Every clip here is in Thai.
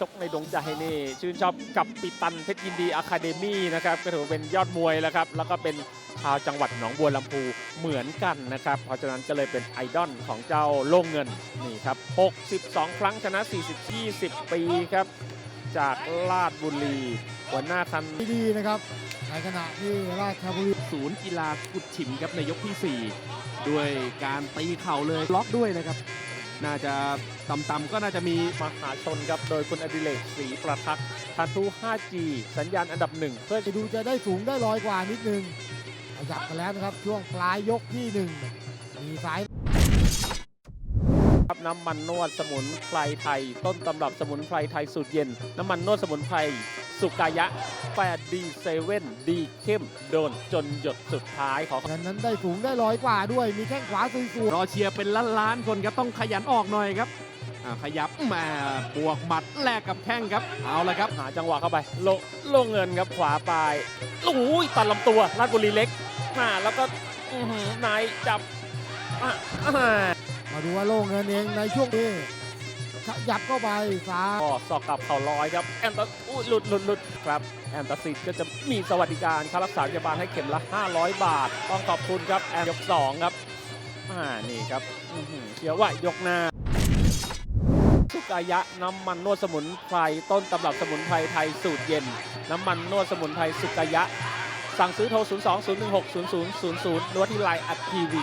ชกในดวงใจนี่ชื่นชอบกับปิตันเพชรยินดีอะคาเดมี่นะครับก็ถือว่าเป็นยอดมวยแล้วครับแล้วก็เป็นชาวจังหวัดหนองบัวลำพูเหมือนกันนะครับ เพราะฉะนั้นก็เลยเป็นไอดอลของเจ้าโล่งเงินนี่ครับ 62 ครั้งชนะ 40 20 ปีครับ จากลาดบุรีหัวหน้าคันดีๆนะครับในขณะที่ราชบุรีศูนย์กีฬากุดฉิมครับในยกที่ 4 ด้วยการตีเข่าเลยล็อกด้วยนะครับ น่าจะต่ำๆก็น่าจะมีมหาชนครับ โดยคุณอดิเรกศรีประทักษ์ทันทู 5G สัญญาณอันดับหนึ่งเพื่อจะดูจะได้สูงได้ลอยกว่านิดนึงขยับกันแล้วนะครับ ช่วงปลายยกที่หนึ่งมีสายครับน้ำมันนวดสมุนไพรไทย ต้นตำรับสมุนไพรไทยสูตรเย็น น้ำมันนวดสมุนไพร สุกายะ8ดีเซเว่นดีเข้มโดนจนหยดสุดท้ายขอนั้นนั้นได้สูงได้ลอยกว่าด้วยมีแข้งขวาสวยรอเชียร์เป็นล้านๆคนครับต้องขยันออกหน่อยครับอ่าขยับมาบวกหมัดแลกกับแข้งครับเอาละครับหาจังหวะเข้าไปโลโลงเงินครับขวาปลายโอ้ยตัดลำตัวราชบุรีเล็กมาแล้วก็อื้อหือนายจับอะอ่า ๆมาดูว่าโล่งเงินเองในช่วงนี้ ขยับเข้าไปซ้ายก็สอกกลับเข่าลอยครับแอนตาอุ้ยหลุดหลุดหลุดครับแอนตาซิดก็จะมีสวัสดิการค่ารักษาพยาบาลให้เข็มละ 500 บาท ต้องขอบคุณครับแอนยกสองครับอ่านี่ครับเชียวว่ายกหน้าสุกายะน้ำมันนวดสมุนไพรต้นตำรับสมุนไพรไทยสูตรเย็น น้ำมันนวดสมุนไพรสุกายะ สั่งซื้อโทร 0 2 0 1 6 0 0 0 0 หรือว่าที่ไลน์อัดทีวี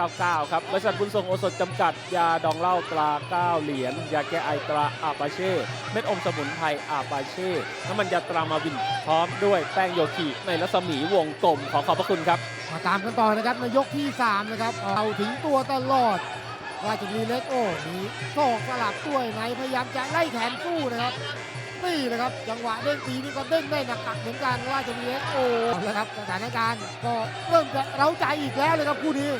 999 ครับ บริษัทบุญส่งโอสถจำกัด ยาดองเหล้าตรา 9 เหรียญ ยาแก้ไอตราอาปาเช่ เม็ดอมสมุนไพรอาปาเช่ น้ำมันยาตรามาวิน พร้อมด้วยแป้งโยคีในรัศมีวงกลม ขอขอบพระคุณครับ มาตามกันต่อนะครับในยกที่ 3 นะครับ เอาถึงตัวตลอดราชบุรีเล็กโอ้มีศอกสลับด้วยในพยายามจะไล่แขนสู้นะครับ นี่นะครับจังหวะเด้งตีนี่ก็เด้งได้หนักๆเหมือนกันราชบุรีเล็กโอ้แล้วครับสถานการณ์ก็เริ่มจะเร้าใจอีกแล้วเลยครับคู่นี้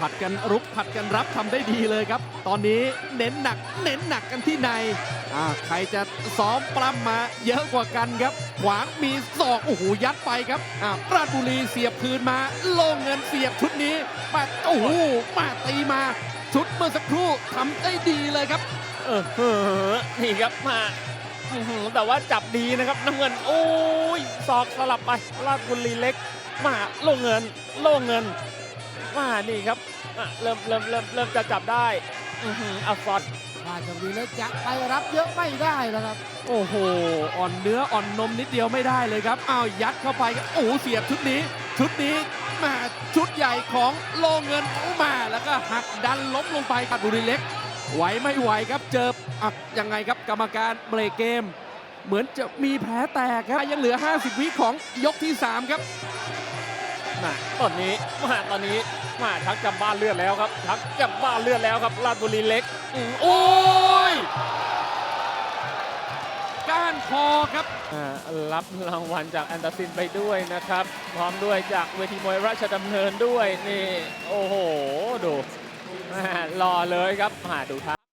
ผัดกันรุกผัดกันรับทำได้ดีเลยครับ ตอนนี้เน้นหนัก เน้นหนักกันที่ในอ่าใครจะซ้อมปล้ำมาเยอะกว่ากันครับ ขวางมีศอกโอ้โหยัดไปครับอ่าราชบุรีเสียบคืนมาโล่งเงินเสียบชุดนี้มาโอ้โหมาตีมาชุดเมื่อสักครู่ทำได้ดีเลยครับ เออเฮ้อนี่ครับมาอื้อหือ แต่ว่าจับดีนะครับน้ำเงิน โอ้ยศอกสลับไปราชบุรีเล็ก มาโล่งเงิน โล่งเงินมานี่ครับอะเริ่มเริ่มเริ่มเริ่มจะจับได้อือหืออัลฟอนราชบุรีเล็กจะไปรับเยอะไม่ได้แล้วครับ โอ้โห อ่อนเนื้ออ่อนนมนิดเดียวไม่ได้เลยครับอ้าวยัดเข้าไปครับโอ้โหเสียบชุดนี้ ชุดนี้มาชุดใหญ่ของโลเงินมาแล้วก็หักดันล้มลงไปครับบุรีเล็ก ไหวไม่ไหวครับเจออะยังไงครับกรรมการเบรกเกม เหมือนจะมีแผลแตกครับยังเหลือ 50 วิของยกที่ 3 ครับมาตอนนี้มาตอนนี้มาชักจับบ้านเลือดแล้วครับชักจับบ้านเลือดแล้วครับราชบุรีเล็กอือโอ้ยก้านคอครับอ่ารับรางวัลจากแอนตาซินไปด้วยนะครับ พร้อมด้วยจากเวทีมวยราชดำเนินด้วยนี่ โอ้โห ดูแม่ รอเลยครับหาดูท่า